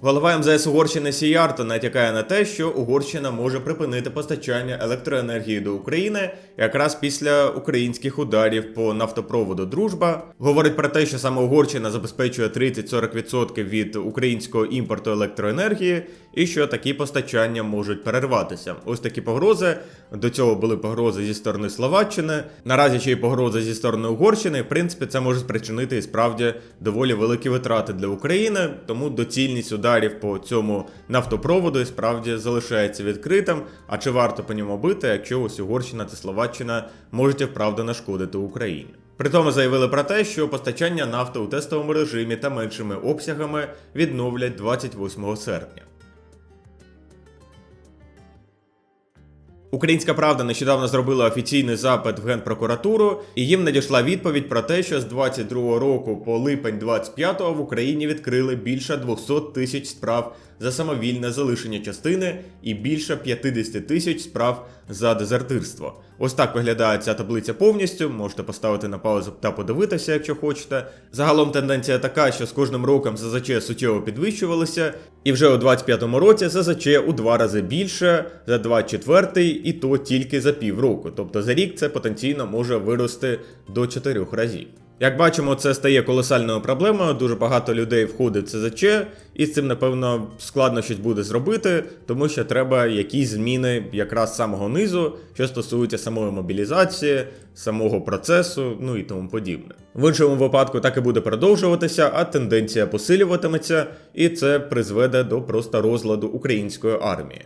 Голова МЗС Угорщини Сіярто натякає на те, що Угорщина може припинити постачання електроенергії до України якраз після українських ударів по нафтопроводу Дружба. Говорить про те, що саме Угорщина забезпечує 30-40% від українського імпорту електроенергії, і що такі постачання можуть перерватися. Ось такі погрози. До цього були погрози зі сторони Словаччини. Наразі ще й погрози зі сторони Угорщини. В принципі, це може спричинити і справді доволі великі витрати для України, тому доцільність ударів по цьому нафтопроводу і справді залишається відкритим. А чи варто по ньому бити, якщо ось Угорщина та Словаччина можуть вправду нашкодити Україні? Притому заявили про те, що постачання нафти у тестовому режимі та меншими обсягами відновлять 28 серпня. Українська правда нещодавно зробила офіційний запит в Генпрокуратуру, і їм надійшла відповідь про те, що з 22 року по липень 25-го в Україні відкрили більше 200 тисяч справ за самовільне залишення частини і більше 50 тисяч справ за дезертирство. Ось так виглядає ця таблиця повністю. Можете поставити на паузу та подивитися, якщо хочете. Загалом тенденція така, що з кожним роком ЗЗЧ суттєво підвищувалися, і вже у 25-му році ЗЗЧ у два рази більше, за 24-й і то тільки за півроку. Тобто за рік це потенційно може вирости до 4 разів. Як бачимо, це стає колосальною проблемою. Дуже багато людей входить в ЦЗЧ, і з цим, напевно, складно щось буде зробити, тому що треба якісь зміни якраз з самого низу, що стосується самої мобілізації, самого процесу, ну і тому подібне. В іншому випадку так і буде продовжуватися, а тенденція посилюватиметься, і це призведе до просто розладу української армії.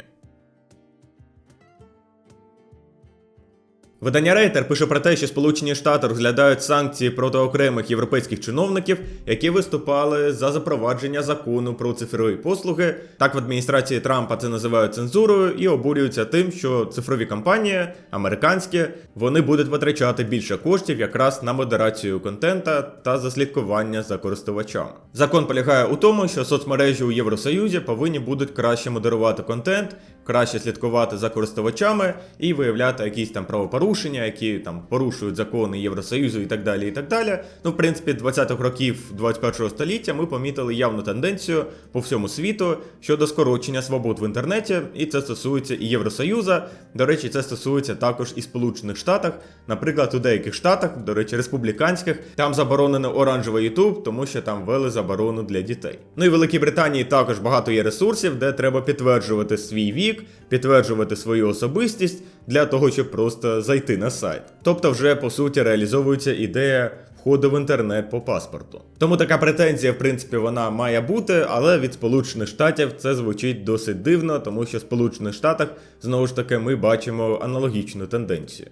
Видання Рейтер пише про те, що Сполучені Штати розглядають санкції проти окремих європейських чиновників, які виступали за запровадження закону про цифрові послуги. Так в адміністрації Трампа це називають цензурою і обурюються тим, що цифрові компанії, американські, вони будуть витрачати більше коштів якраз на модерацію контента та за слідкування за користувачами. Закон полягає у тому, що соцмережі у Євросоюзі повинні будуть краще модерувати контент, краще слідкувати за користувачами і виявляти якісь там правопорушення, які там порушують закони Євросоюзу і так далі. і так далі. Ну, в принципі, 20-х років 21-го століття ми помітили явну тенденцію по всьому світу щодо скорочення свобод в інтернеті, і це стосується і Євросоюзу. До речі, це стосується також і Сполучених Штатах. Наприклад, у деяких штатах, до речі, республіканських, там заборонено оранжевий Ютуб, тому що там ввели заборону для дітей. Ну і в Великій Британії також багато є ресурсів, де треба підтверджувати свій вік, підтверджувати свою особистість для того, щоб просто зайти на сайт. Тобто, вже по суті реалізовується ідея. Входу в інтернет по паспорту. Тому така претензія, в принципі, вона має бути, але від Сполучених Штатів це звучить досить дивно, тому що в Сполучених Штатах знову ж таки ми бачимо аналогічну тенденцію.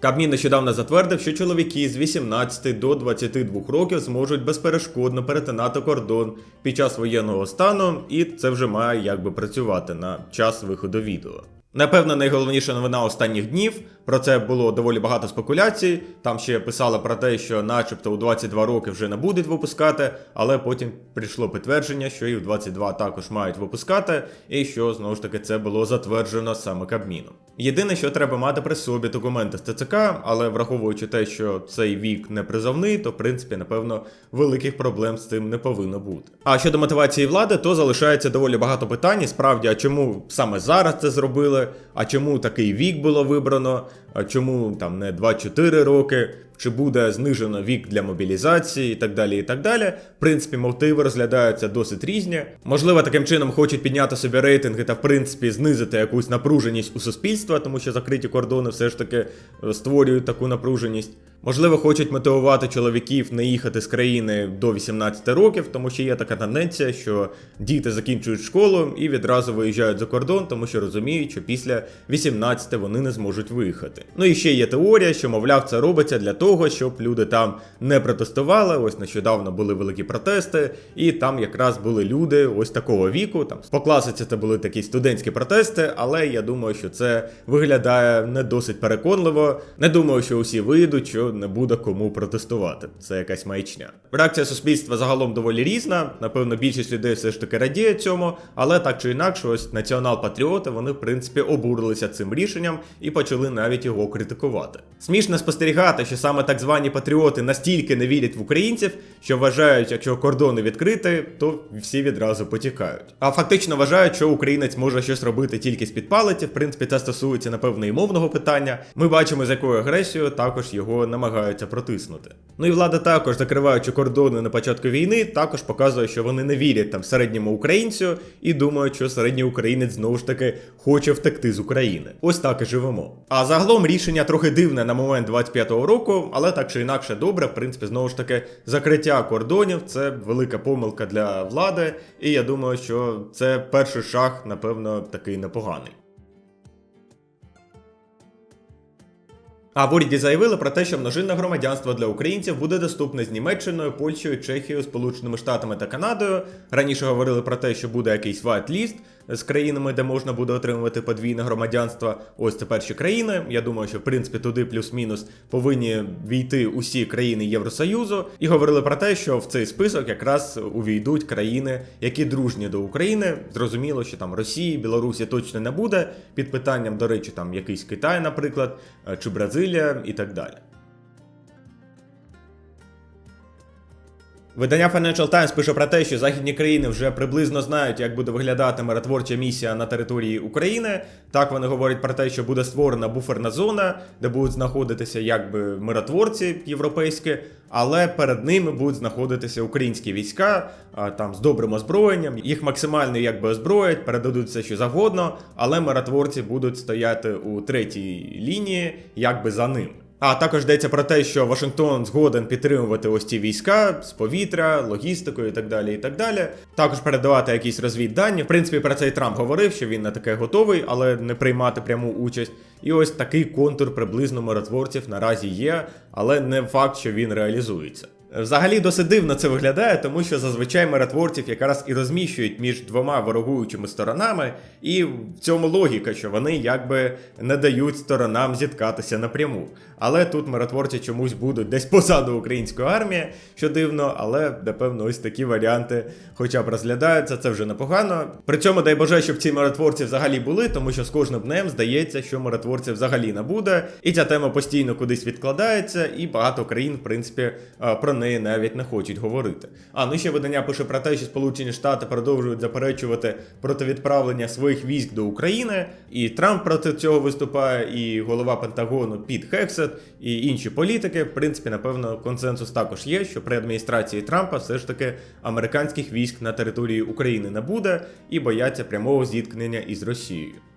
Кабмін нещодавно затвердив, що чоловіки з 18 до 22 років зможуть безперешкодно перетинати кордон під час воєнного стану, і це вже має якби працювати на час виходу відео. Напевно, найголовніша новина останніх днів. Про це було доволі багато спекуляцій. Там ще писали про те, що, начебто, у 22 роки вже не будуть випускати, але потім прийшло підтвердження, що і в 22 також мають випускати, і що знову ж таки це було затверджено саме Кабміном. Єдине, що треба мати при собі документи з ТЦК, але враховуючи те, що цей вік не призовний, то в принципі, напевно, великих проблем з цим не повинно бути. А щодо мотивації влади, то залишається доволі багато питань. Справді, а чому саме зараз це зробили? А чому такий вік було вибрано? А чому там не 2-4 роки? Чи буде знижено вік для мобілізації і так далі, і так далі. В принципі, мотиви розглядаються досить різні. Можливо, таким чином хочуть підняти собі рейтинги та, в принципі, знизити якусь напруженість у суспільства, тому що закриті кордони все ж таки е, створюють таку напруженість. Можливо, хочуть мотивувати чоловіків не їхати з країни до 18 років, тому що є така тенденція, що діти закінчують школу і відразу виїжджають за кордон, тому що розуміють, що після 18 вони не зможуть виїхати. Ну і ще є теорія, що, мовляв, це робиться для того щоб люди там не протестували. Ось нещодавно були великі протести, і там якраз були люди ось такого віку. Там по класиці це були такі студентські протести, але я думаю, що це виглядає не досить переконливо. Не думаю, що усі вийдуть, що не буде кому протестувати. Це якась маячня. Реакція суспільства загалом доволі різна. Напевно, більшість людей все ж таки радіє цьому, але так чи інакше, ось націонал-патріоти вони в принципі обурилися цим рішенням і почали навіть його критикувати. Смішно спостерігати, що саме так звані патріоти настільки не вірять в українців, що вважають, якщо кордони відкрити, то всі відразу потікають. А фактично вважають, що українець може щось робити тільки з під палиці. В принципі, це стосується напевно і мовного питання. Ми бачимо, з якою агресією також його намагаються протиснути. Ну і влада також, закриваючи кордони на початку війни, також показує, що вони не вірять там середньому українцю і думають, що середній українець знову ж таки хоче втекти з України. Ось так і живемо. А загалом рішення трохи дивне на момент 25-го року, але так чи інакше добре, в принципі, знову ж таки, закриття кордонів це велика помилка для влади, і я думаю, що це перший шаг, напевно, такий непоганий. А в уряді заявили про те, що множинне громадянство для українців буде доступне з Німеччиною, Польщею, Чехією, Сполученими Штатами та Канадою. Раніше говорили про те, що буде якийсь вайт-ліст з країнами, де можна буде отримувати подвійне громадянство. Ось це перші країни. Я думаю, що в принципі туди плюс-мінус повинні війти усі країни Євросоюзу. І говорили про те, що в цей список якраз увійдуть країни, які дружні до України. Зрозуміло, що там Росії, Білорусі точно не буде. Під питанням, до речі, там якийсь Китай, наприклад, е, чи Бразилія і так далі. Видання Financial Times пише про те, що західні країни вже приблизно знають, як буде виглядати миротворча місія на території України. Так вони говорять про те, що буде створена буферна зона, де будуть знаходитися якби миротворці європейські, але перед ними будуть знаходитися українські війська там з добрим озброєнням. Їх максимально якби озброять, передадуть все, що завгодно, але миротворці будуть стояти у третій лінії, якби за ним. А також йдеться про те, що Вашингтон згоден підтримувати ось ці війська з повітря, логістикою і так далі. і так далі. Також передавати якісь розвіддані. В принципі, про це і Трамп говорив, що він на таке готовий, але не приймати пряму участь. І ось такий контур приблизно миротворців наразі є, але не факт, що він реалізується. Взагалі досить дивно це виглядає, тому що зазвичай миротворців якраз і розміщують між двома ворогуючими сторонами, і в цьому логіка, що вони якби не дають сторонам зіткатися напряму. Але тут миротворці чомусь будуть десь позаду української армії, що дивно, але напевно ось такі варіанти, хоча б розглядаються, це вже непогано. При цьому дай Боже, щоб ці миротворці взагалі були, тому що з кожним днем здається, що миротворців взагалі не буде, і ця тема постійно кудись відкладається, і багато країн, в принципі, про неї навіть не хочуть говорити. А ну ще видання пише про те, що Сполучені Штати продовжують заперечувати проти відправлення своїх військ до України, і Трамп проти цього виступає, і голова Пентагону Піт Хексет, і інші політики. В принципі, напевно, консенсус також є, що при адміністрації Трампа все ж таки американських військ на території України не буде і бояться прямого зіткнення із Росією.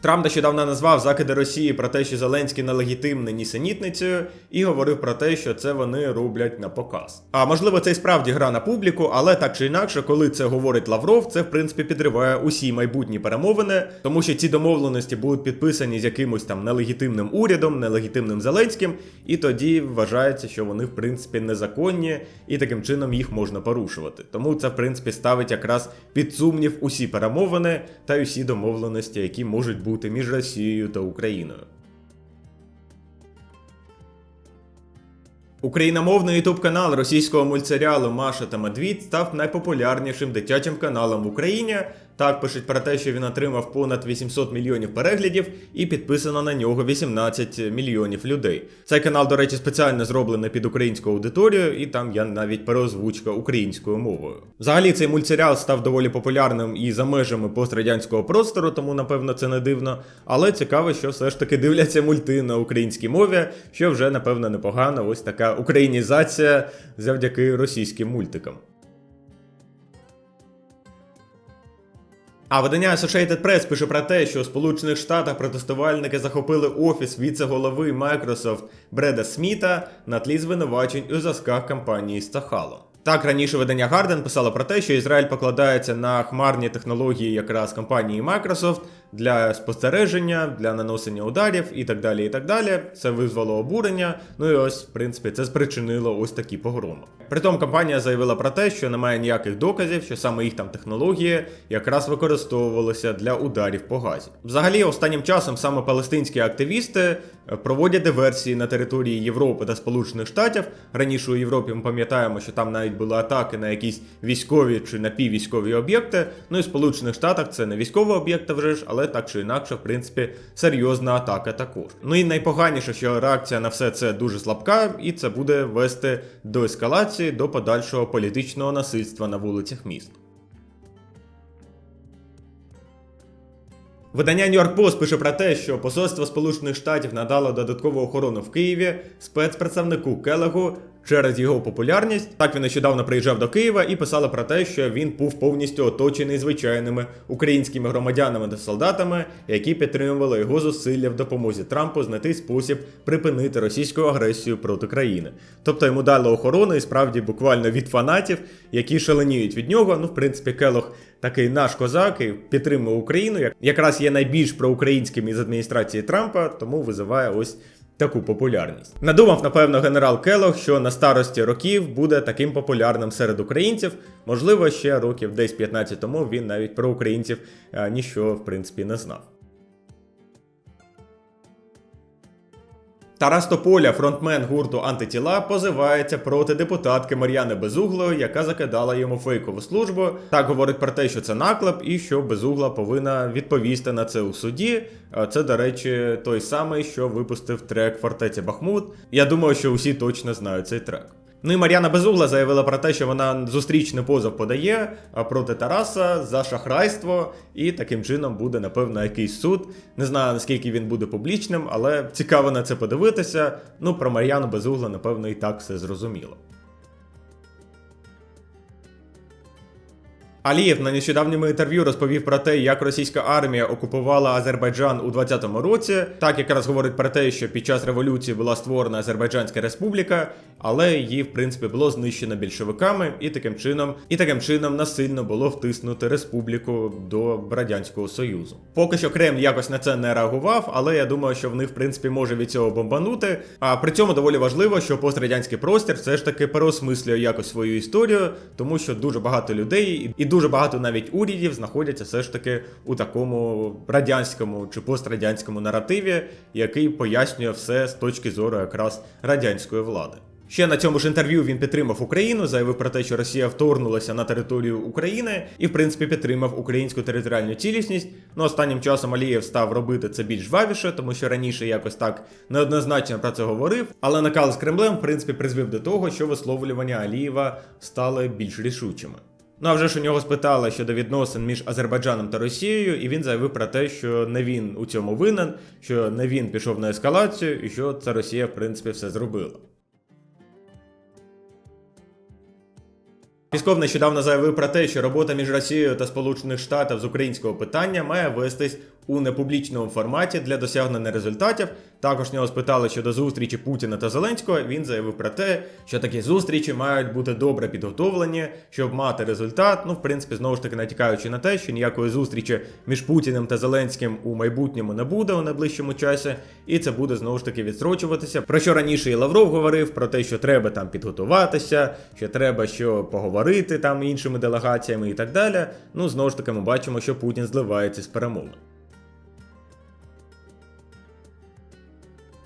Трамп нещодавно назвав закиди Росії про те, що Зеленський нелегітимний нісенітницею, і говорив про те, що це вони роблять на показ. А можливо, це і справді гра на публіку, але так чи інакше, коли це говорить Лавров, це в принципі підриває усі майбутні перемовини, тому що ці домовленості будуть підписані з якимось там нелегітимним урядом, нелегітимним Зеленським, і тоді вважається, що вони в принципі незаконні, і таким чином їх можна порушувати. Тому це в принципі ставить якраз під сумнів усі перемовини та й усі домовленості, які можуть бути між Росією та Україною. Україномовний ютуб канал російського мультсеріалу Маша та Медвідь став найпопулярнішим дитячим каналом в Україні. Так пишуть про те, що він отримав понад 800 мільйонів переглядів і підписано на нього 18 мільйонів людей. Цей канал, до речі, спеціально зроблений під українську аудиторію, і там є навіть переозвучка українською мовою. Взагалі, цей мультсеріал став доволі популярним і за межами пострадянського простору, тому напевно це не дивно. Але цікаво, що все ж таки дивляться мульти на українській мові, що вже напевно непогано. Ось така українізація завдяки російським мультикам. А видання Associated Press пише про те, що у Сполучених Штатах протестувальники захопили офіс віце-голови Microsoft Бреда Сміта на тлі звинувачень у зв'язках компанії Стахало. Так раніше видання Гарден писало про те, що Ізраїль покладається на хмарні технології якраз компанії Microsoft для спостереження, для наносення ударів і так далі. і так далі. Це визвало обурення. Ну і ось, в принципі, це спричинило ось такі погроми. Притом компанія заявила про те, що немає ніяких доказів, що саме їх там технології якраз використовувалися для ударів по газі. Взагалі, останнім часом саме палестинські активісти е, проводять диверсії на території Європи та Сполучених Штатів. Раніше у Європі ми пам'ятаємо, що там навіть були атаки на якісь військові чи напіввійськові об'єкти. Ну і в Сполучених Штатах це не військові об'єкти вже ж, але так чи інакше, в принципі, серйозна атака також. Ну і найпоганіше, що реакція на все це дуже слабка, і це буде вести до ескалації, до подальшого політичного насильства на вулицях міст. Видання New York Post пише про те, що посольство Сполучених Штатів надало додаткову охорону в Києві спецпредставнику Келегу через його популярність. Так він нещодавно приїжджав до Києва і писали про те, що він був повністю оточений звичайними українськими громадянами та солдатами, які підтримували його зусилля в допомозі Трампу знайти спосіб припинити російську агресію проти країни. Тобто йому дали охорону і справді буквально від фанатів, які шаленіють від нього. Ну, в принципі, Келох такий наш козак і підтримує Україну. Якраз є найбільш проукраїнським із адміністрації Трампа, тому визиває ось таку популярність. Надумав, напевно, генерал Келох, що на старості років буде таким популярним серед українців. Можливо, ще років десь 15 тому він навіть про українців нічого в принципі не знав. Тарас Тополя, фронтмен гурту Антитіла, позивається проти депутатки Мар'яни Безуглої, яка закидала йому фейкову службу. Так говорить про те, що це наклеп, і що Безугла повинна відповісти на це у суді. Це, до речі, той самий, що випустив трек Фортеця Бахмут. Я думаю, що усі точно знають цей трек. Ну і Мар'яна Безугла заявила про те, що вона зустрічний позов подає проти Тараса за шахрайство, і таким чином буде, напевно, якийсь суд. Не знаю, наскільки він буде публічним, але цікаво на це подивитися. Ну, про Мар'яну Безугла, напевно, і так все зрозуміло. Алієв на нещодавньому інтерв'ю розповів про те, як російська армія окупувала Азербайджан у 2020 році. Так якраз говорить про те, що під час революції була створена Азербайджанська республіка, але її, в принципі, було знищено більшовиками, і таким чином, і таким чином насильно було втиснути республіку до радянського союзу. Поки що Кремль якось на це не реагував, але я думаю, що в них в принципі може від цього бомбанути. А при цьому доволі важливо, що пострадянський простір все ж таки переосмислює якось свою історію, тому що дуже багато людей і дуже багато навіть урядів знаходяться все ж таки у такому радянському чи пострадянському наративі, який пояснює все з точки зору якраз радянської влади. Ще на цьому ж інтерв'ю він підтримав Україну, заявив про те, що Росія вторгнулася на територію України і, в принципі, підтримав українську територіальну цілісність. Ну останнім часом Алієв став робити це більш жвавіше, тому що раніше якось так неоднозначно про це говорив. Але накал з Кремлем, в принципі, призвів до того, що висловлювання Алієва стали більш рішучими. Ну а вже ж у нього спитали щодо відносин між Азербайджаном та Росією, і він заявив про те, що не він у цьому винен, що не він пішов на ескалацію, і що це Росія, в принципі, все зробила. Пісков нещодавно заявив про те, що робота між Росією та Сполучених Штатів з українського питання має вестись у непублічному форматі для досягнення результатів. Також нього спитали щодо зустрічі Путіна та Зеленського. Він заявив про те, що такі зустрічі мають бути добре підготовлені, щоб мати результат. Ну, в принципі, знову ж таки натякаючи на те, що ніякої зустрічі між Путіним та Зеленським у майбутньому не буде у найближчому часі, і це буде знову ж таки відстрочуватися. Про що раніше і Лавров говорив, про те, що треба там підготуватися, що треба що поговорити там іншими делегаціями і так далі. Ну, знову ж таки, ми бачимо, що Путін зливається з перемовин.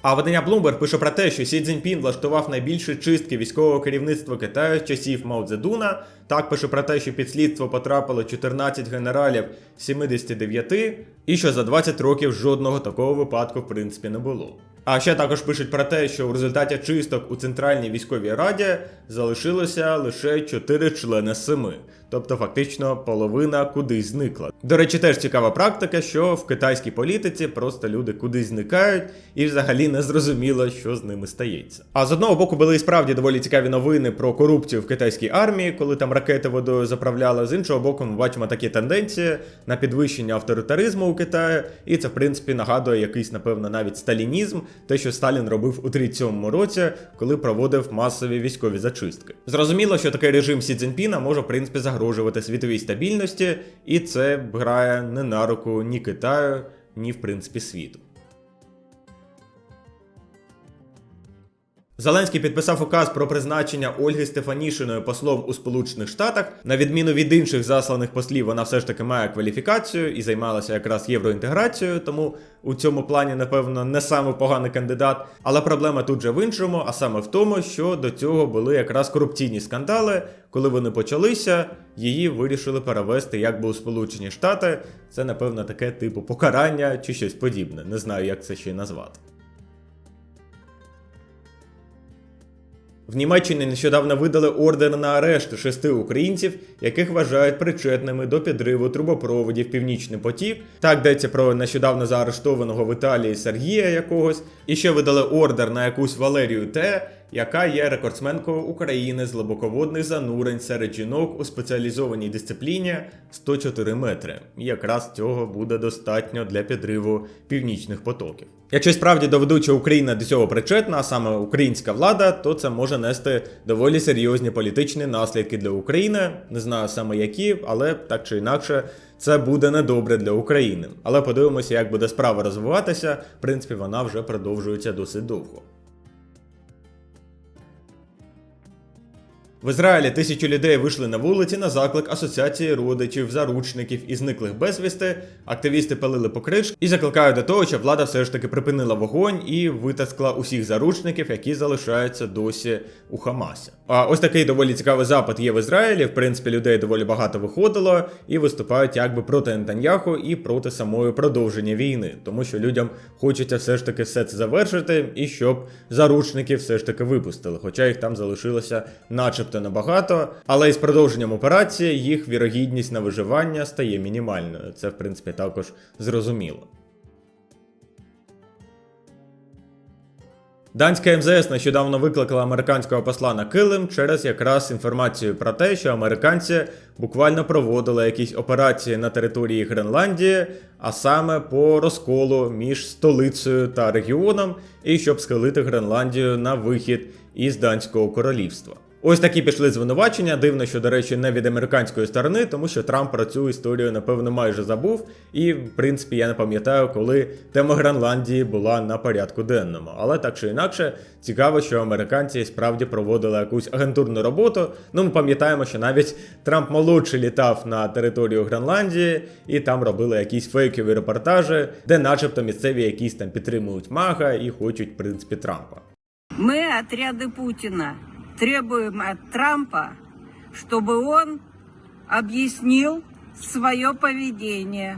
А видання Bloomberg пише про те, що Сі Цзіньпін влаштував найбільші чистки військового керівництва Китаю з часів Мао Цзедуна. Так пише про те, що під слідство потрапило 14 генералів 79, і що за 20 років жодного такого випадку в принципі не було. А ще також пишуть про те, що в результаті чисток у Центральній військовій раді залишилося лише 4 члени з 7. Тобто фактично половина кудись зникла. До речі, теж цікава практика, що в китайській політиці просто люди кудись зникають і взагалі не зрозуміло, що з ними стається. А з одного боку були і справді доволі цікаві новини про корупцію в китайській армії, коли там ракети водою заправляли. З іншого боку, ми бачимо такі тенденції на підвищення авторитаризму у Китаї, і це в принципі нагадує якийсь, напевно, навіть сталінізм, те, що Сталін робив у 37-му році, коли проводив масові військові зачистки. Зрозуміло, що такий режим Сі Цзіньпіна може в принципі загрожувати світовій стабільності, і це грає не на руку ні Китаю, ні в принципі світу. Зеленський підписав указ про призначення Ольги Стефанішиної послом у Сполучених Штатах. На відміну від інших засланих послів, вона все ж таки має кваліфікацію і займалася якраз євроінтеграцією, тому у цьому плані, напевно, не саме поганий кандидат. Але проблема тут же в іншому, а саме в тому, що до цього були якраз корупційні скандали. Коли вони почалися, її вирішили перевести якби у Сполучені Штати. Це, напевно, таке типу покарання чи щось подібне. Не знаю, як це ще й назвати. В Німеччині нещодавно видали ордер на арешт шести українців, яких вважають причетними до підриву трубопроводів Північний потік. Так йдеться про нещодавно заарештованого в Італії Сергія якогось. І ще видали ордер на якусь Валерію Т, яка є рекордсменкою України з глибоководних занурень серед жінок у спеціалізованій дисципліні 104 метри. Якраз цього буде достатньо для підриву північних потоків. Якщо справді доведуть, що Україна до цього причетна, а саме українська влада, то це може нести доволі серйозні політичні наслідки для України. Не знаю саме які, але так чи інакше. Це буде недобре для України. Але подивимося, як буде справа розвиватися. В принципі, вона вже продовжується досить довго. В Ізраїлі тисячі людей вийшли на вулиці на заклик Асоціації родичів, заручників і зниклих безвісти. Активісти палили покриш і закликають до того, щоб влада все ж таки припинила вогонь і витискла усіх заручників, які залишаються досі у Хамасі. А ось такий доволі цікавий запит є в Ізраїлі. В принципі, людей доволі багато виходило і виступають якби проти Нетаньяху і проти самої продовження війни, тому що людям хочеться все ж таки все це завершити, і щоб заручників все ж таки випустили, хоча їх там залишилося, начебто небагато. Але із продовженням операції їх вірогідність на виживання стає мінімальною. Це в принципі також зрозуміло. Данська МЗС нещодавно викликала американського посла на килим через якраз інформацію про те, що американці буквально проводили якісь операції на території Гренландії, а саме по розколу між столицею та регіоном, і щоб схилити Гренландію на вихід із Данського королівства. Ось такі пішли звинувачення. Дивно, що, до речі, не від американської сторони, тому що Трамп про цю історію, напевно, майже забув. І, в принципі, я не пам'ятаю, коли тема Гренландії була на порядку денному. Але так чи інакше, цікаво, що американці справді проводили якусь агентурну роботу. Ну, ми пам'ятаємо, що навіть Трамп молодший літав на територію Гренландії, і там робили якісь фейкові репортажі, де, начебто, місцеві якісь там підтримують мага і хочуть, в принципі, Трампа. Мы, отряды Путина, требуем от Трампа, чтобы он объяснил свое поведение.